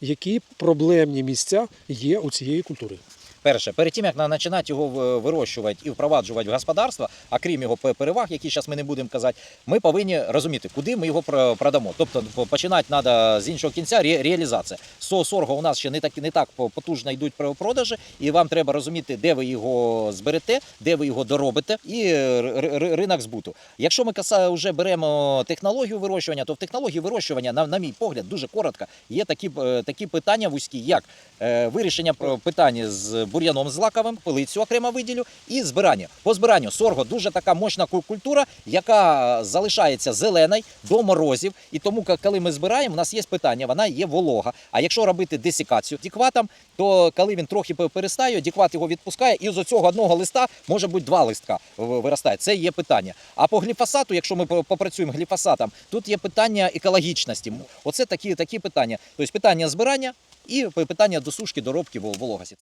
Які проблемні місця є у цієї культури? Перше, перед тим як починати його вирощувати і впроваджувати в господарство, а крім його переваг, які зараз ми не будемо казати, ми повинні розуміти, куди ми його продамо. Тобто починати треба з іншого кінця ре- реалізація. Цього сорго у нас ще не так не так потужно йдуть про- продажі, і вам треба розуміти, де ви його зберете, де ви його доробите, і ринок збуту. Якщо ми вже беремо технологію вирощування, то в технології вирощування, на, на мій погляд, дуже коротко, є такі, е, такі питання вузькі, як е, вирішення питання з бур'яном злаковим, пилицю окремо виділю, і збирання. По збиранню сорго дуже така мощна культура, яка залишається зеленою до морозів. І тому, коли ми збираємо, у нас є питання, вона є волога. А якщо робити десикацію дікватом, то коли він трохи перестає, дікват його відпускає, і з цього одного листа може бути два листка виростає. Це є питання. А по гліфосату, якщо ми попрацюємо гліфосатом, тут є питання екологічності. Оце такі, такі питання. Тобто питання збирання і питання досушки, доробки вол- вологості.